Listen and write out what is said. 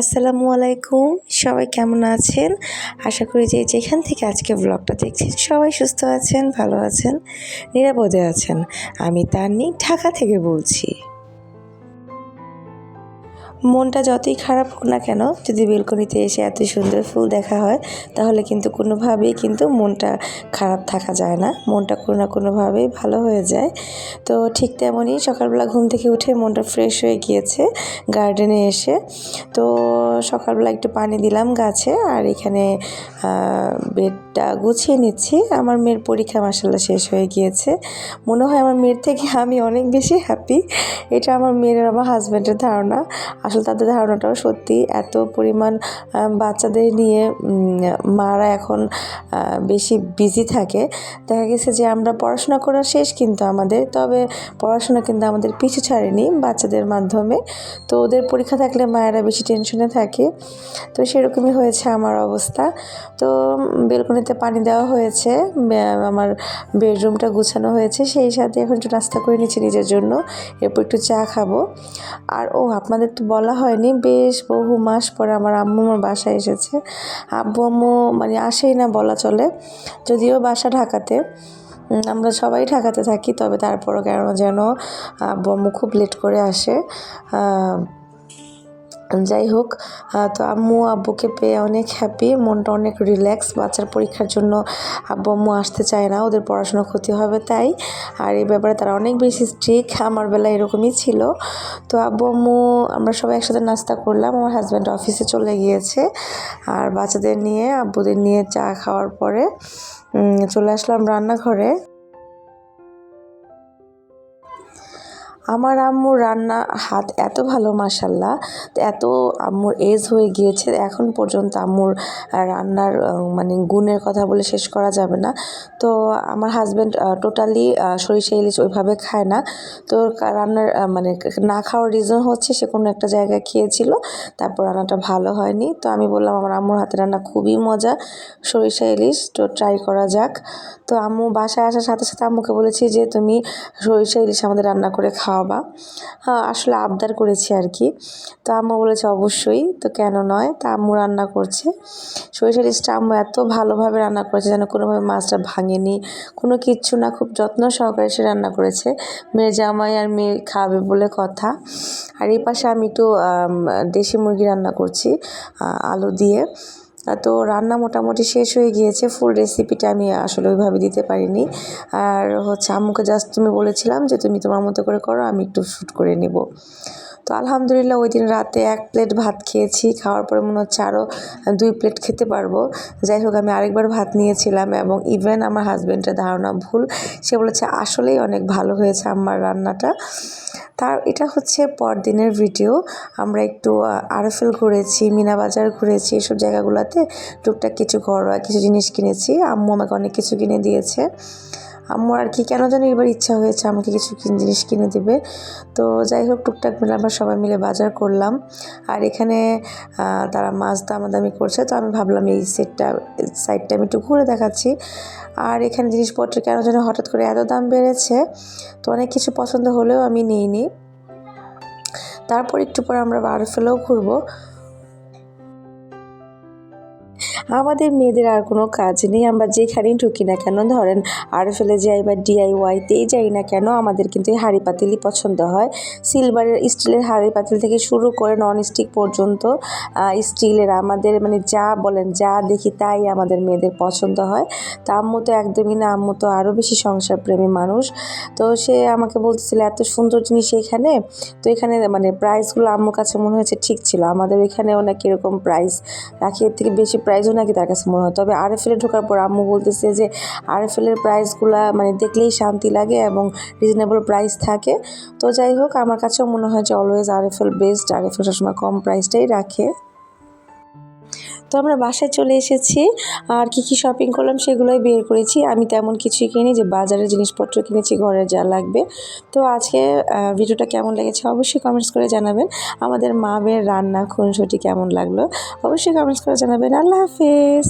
আসসালামু আলাইকুম, সবাই কেমন আছেন? আশা করি যে যেখান থেকে আজকে ব্লগটা দেখছেন, সবাই সুস্থ আছেন, ভালো আছেন, নিরাপদে আছেন। আমি তান্নি ঢাকা থেকে বলছি। মনটা যতই খারাপ হোক না কেন, যদি বেলকনিতে এসে এত সুন্দর ফুল দেখা হয়, তাহলে কিন্তু কোনোভাবেই কিন্তু মনটা খারাপ থাকা যায় না। মনটা কোনো না কোনোভাবেই ভালো হয়ে যায়। তো ঠিক তেমনই সকালবেলা ঘুম থেকে উঠে মনটা ফ্রেশ হয়ে গিয়েছে গার্ডেনে এসে। তো সকালবেলা একটু পানি দিলাম গাছে আর এখানে বেডটা গুছিয়ে নিচ্ছি। আমার মেয়ের পরীক্ষা মাসাল্লাহ শেষ হয়ে গিয়েছে। মনে হয় আমার মেয়ের থেকে আমি অনেক বেশি হ্যাপি এটা আমার মেয়ের আমার হাজব্যান্ডের ধারণা। আসলে তাদের ধারণাটাও সত্যি। এত পরিমাণ বাচ্চাদের নিয়ে মারা এখন বেশি বিজি থাকে। দেখা গেছে যে আমরা পড়াশোনা করা শেষ কিন্তু আমাদের, তবে পড়াশোনা কিন্তু আমাদের পিছু ছাড়েনি বাচ্চাদের মাধ্যমে। তো ওদের পরীক্ষা থাকলে মায়েরা বেশি টেনশনে থাকে। তো সেরকমই হয়েছে আমার অবস্থা। তো বেলকনিতে পানি দেওয়া হয়েছে আমার বেডরুমটা গুছানো হয়েছে। সেই সাথে এখন একটু নাস্তা করে নিচ্ছি নিজের জন্য। এরপর একটু চা খাব। আর, ও, আপনাদের তো বলা হয়নি। বেশ বহু মাস পরে আমার আম্মু আমার বাসায় এসেছে। আব্বু, আম্মু মানে আসেই না বলা চলে। যদিও বাসা ঢাকাতে। আমরা সবাই ঢাকাতে থাকি, তবে তারপরও কেন যেন আব্বু, আম্মু খুব লেট করে আসে। যাই হোক তো আম্মু আব্বুকে পেয়ে অনেক হ্যাপি মনটা অনেক রিল্যাক্স বাচ্চার পরীক্ষার জন্য আব্বু আম্মু আসতে চায় না, ওদের পড়াশোনা ক্ষতি হবে তাই। আর এই ব্যাপারে তারা অনেক বেশি স্ট্রিক আমার বেলা এরকমই ছিল। তো আব্বু আম্মু, আমরা সবাই একসাথে নাস্তা করলাম, আমার হাজব্যান্ড অফিসে চলে গিয়েছে। আর বাচ্চাদের নিয়ে, আব্বুদের নিয়ে চা খাওয়ার পরে চলে আসলাম রান্নাঘরে। আমার আম্মুর রান্না হাত এত ভালো মাসাল্লাহ এত আম্মুর এজ হয়ে গিয়েছে, এখন পর্যন্ত আম্মুর রান্নার মানে গুণের কথা বলে শেষ করা যাবে না। তো আমার হাজব্যান্ড টোটালি সরিষা, ইলিশ ওইভাবে খায় না। তো রান্নার মানে না খাওয়ার রিজন হচ্ছে সে কোনো একটা জায়গায় খেয়েছিল, তারপর রান্নাটা ভালো হয়নি। তো আমি বললাম, আমার আম্মুর হাতে রান্না খুবই মজা, সরিষা, ইলিশ, তো ট্রাই করা যাক। তো আম্মু বাসায় আসার সাথে সাথে আম্মুকে বলেছি যে, তুমি সরিষা, ইলিশ আমাদের রান্না করে খাওয়াবা হ্যাঁ আসলে আবদার করেছি আর কি তো আম্মু বলেছে, অবশ্যই। তো কেন নয়, তা আম্মু রান্না করছে। সরিষা ইলিশটা আম্মু এত ভালোভাবে রান্না করেছে যেন কোনোভাবে মাছটা ভাঙেনি। কোনো কিচ্ছু না, খুব যত্ন সহকারে সে রান্না করেছে। মেয়ে জামাই আর মেয়ে খাবে বলে কথা। আর এই পাশে আমি একটু দেশি মুরগি রান্না করছি আলু দিয়ে। তো রান্না মোটামুটি শেষ হয়ে গিয়েছে। ফুল রেসিপিটা আমি আসলে ওইভাবে দিতে পারিনি। আর হচ্ছে আম্মুকে জাস্ট তুমি বলেছিলাম যে, তুমি তোমার মতো করে করো, আমি একটু শ্যুট করে নেব। তো আলহামদুলিল্লাহ ওই দিন রাতে এক প্লেট ভাত খেয়েছি। খাওয়ার পরে মনে হচ্ছে আরও দুই প্লেট খেতে পারব। যাই হোক, আমি আরেকবার ভাত নিয়েছিলাম এবং ইভেন আমার হাজব্যান্ডের ধারণা ভুল। সে বলেছে, আসলেই অনেক ভালো হয়েছে আমার রান্নাটা। তার, এটা হচ্ছে পরদিনের ভিডিও আমরা একটু আরফেল ঘুরেছি মিনা বাজার ঘুরেছি এসব জায়গাগুলোতে। টুকটাক কিছু ঘরোয়া কিছু জিনিস কিনেছি। আম্মু আমাকে অনেক কিছু কিনে দিয়েছে। আম্মু আর কি, কেন যেন এবার ইচ্ছা হয়েছে আমাকে কিছু জিনিস কিনে দেবে। তো যাই হোক, টুকটাক মিলে আমরা সবাই মিলে বাজার করলাম। আর এখানে তারা মাছ দামাদামি করছে, তো আমি ভাবলাম এই সেটটা সাইডটা আমি একটু ঘুরে দেখাচ্ছি। আর এখানে জিনিসপত্র কেন যেন হঠাৎ করে এত দাম বেড়েছে, তো অনেক কিছু পছন্দ হলেও আমি নিইনি। তারপর একটু পর আমরা বার ফেলেও ঘুরবো। আমাদের মেয়েদের আর কোনো কাজ নেই। আমরা যেখানেই ঢুকি না কেন, ধরেন আর ফেলে যাই বা ডিআইওয়াইতেই যাই না কেন, আমাদের কিন্তু এই হাঁড়ি পাতিলই পছন্দ হয়। সিলভারের স্টিলের হাঁড়ি পাতিল থেকে শুরু করে নন স্টিক পর্যন্ত স্টিলের আমাদের মানে যা বলেন, যা দেখি তাই আমাদের মেয়েদের পছন্দ হয়। তা আম্মু তো একদমই না, আম্মু তো আরও বেশি সংসার প্রেমী মানুষ। তো সে আমাকে বলতেছিল, এত সুন্দর জিনিস এখানে। তো এখানে মানে প্রাইসগুলো আম্মুর কাছে মনে হয়েছে ঠিক ছিল। আমাদের এখানেও নাকি এরকম প্রাইস রাখি, এর থেকে বেশি প্রাইসও নাকি তার কাছে মনে হয়। তবে আরএফএলে ঢোকার পর আম্মু বলতেছে যে আরএফএলের প্রাইসগুলো মানে দেখলেই শান্তি লাগে এবং রিজনেবল প্রাইস থাকে। তো যাই হোক, আমার কাছেও মনে হয় যে অলওয়েজ আরএফএল বেস্ট আরএফএল সবসময় কম প্রাইসটাই রাখে। তো আমরা বাসায় চলে এসেছি। আর কি কি শপিং করলাম সেগুলোই বের করেছি। আমি তেমন কিছুই কিনি যে বাজারের জিনিসপত্র কিনেছি ঘরে যা লাগবে। তো আজকে ভিডিওটা কেমন লেগেছে অবশ্যই কমেন্টস করে জানাবেন। আমাদের মা বের রান্না, খুনসুটি কেমন লাগল অবশ্যই কমেন্টস করে জানাবেন। আল্লাহ হাফেজ!